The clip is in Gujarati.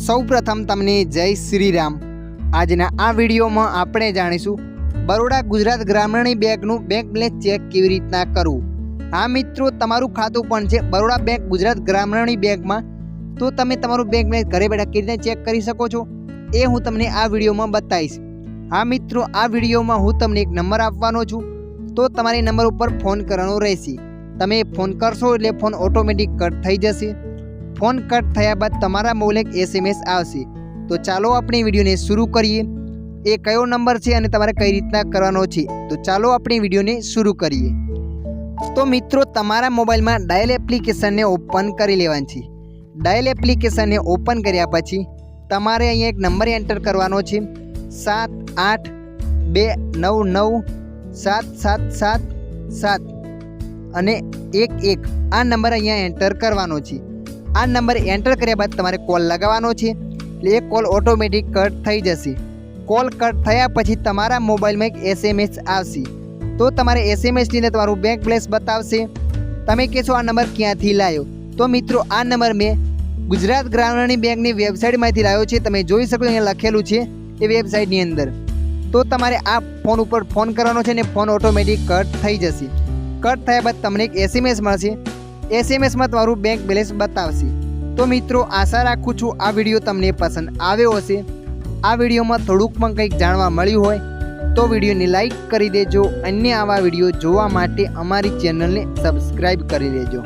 સૌપ્રથમ તમને જય શ્રી રામ આજના આ વિડીયોમાં આપણે જાણીશું, બરોડા ગુજરાત ગ્રામીણ બેંકનું બેંક બેલેન્સ ચેક કેવી રીતના કરવું? હા મિત્રો, તમારું ખાતું પણ છે બરોડા બેંક ગુજરાત ગ્રામીણ બેંકમાં. તો તમે તમારું બેંક બેલેન્સ ઘરે બેઠા કેવી રીતે ચેક કરી શકો છો? એ હું તમને આ વિડીયોમાં બતાવીશ. હા મિત્રો, આ વિડીયોમાં હું તમને એક નંબર આપવાનો છું. તો તમારે નંબર ઉપર ફોન કરવાનો રહેશે. તમે ફોન કરશો એટલે ફોન ઓટોમેટિક કટ થઈ જશે. ફોન કટ થયા બાદ તમારા મોબાઈલ એક એસએમએસ આવશે. તો ચાલો આપણે વિડીયોને શરૂ કરીએ. એ કયો નંબર છે અને તમારે કઈ રીતના કરવાનો છે? તો ચાલો આપણે વિડીયોને શરૂ કરીએ. તો મિત્રો, તમારા મોબાઈલમાં ડાયલ એપ્લિકેશનને ઓપન કરી લેવાની છે. ડાયલ એપ્લિકેશનને ઓપન કર્યા પછી તમારે અહીંયા એક નંબર એન્ટર કરવાનો છે. સાત આઠ બે નવ નવ સાત સાત સાત સાત. અને એક એક આ નંબર અહીંયા એન્ટર કરવાનો છે. આ નંબર એન્ટર કર્યા બાદ તમારે કોલ લગાવવાનો છે. એટલે એ કોલ ઓટોમેટિક કટ થઈ જશે. કોલ કટ થયા પછી તમારા મોબાઈલમાં એક એસએમએસ આવશે. તો તમારે એસએમએસની અંદર તમારું બેંક બેલેન્સ બતાવશે. તમે કહેશો આ નંબર ક્યાંથી લાવ્યો તો મિત્રો, આ નંબર મેં ગુજરાત ગ્રામીણ બેંકની વેબસાઇટમાંથી લાવ્યો છે. તમે જોઈ શકો અહીંયા લખેલું છે એ વેબસાઇટની અંદર. તો તમારે આ ફોન ઉપર ફોન કરવાનો છે ને ફોન ઓટોમેટિક કટ થઈ જશે. કટ થયા બાદ તમને એક એસએમએસ મળશે. એસએમએસમાં તમારું બેંક બેલેન્સ બતાવશે. તો મિત્રો, આશા રાખું છું આ વીડિયો તમને પસંદ આવ્યો હશે. આ વિડીયોમાં થોડુંક પણ કંઈક જાણવા મળ્યું હોય, તો વિડીયોને લાઈક કરી દેજો. અન્ય આવા વીડિયો જોવા માટે અમારી ચેનલને સબસ્ક્રાઈબ કરી લેજો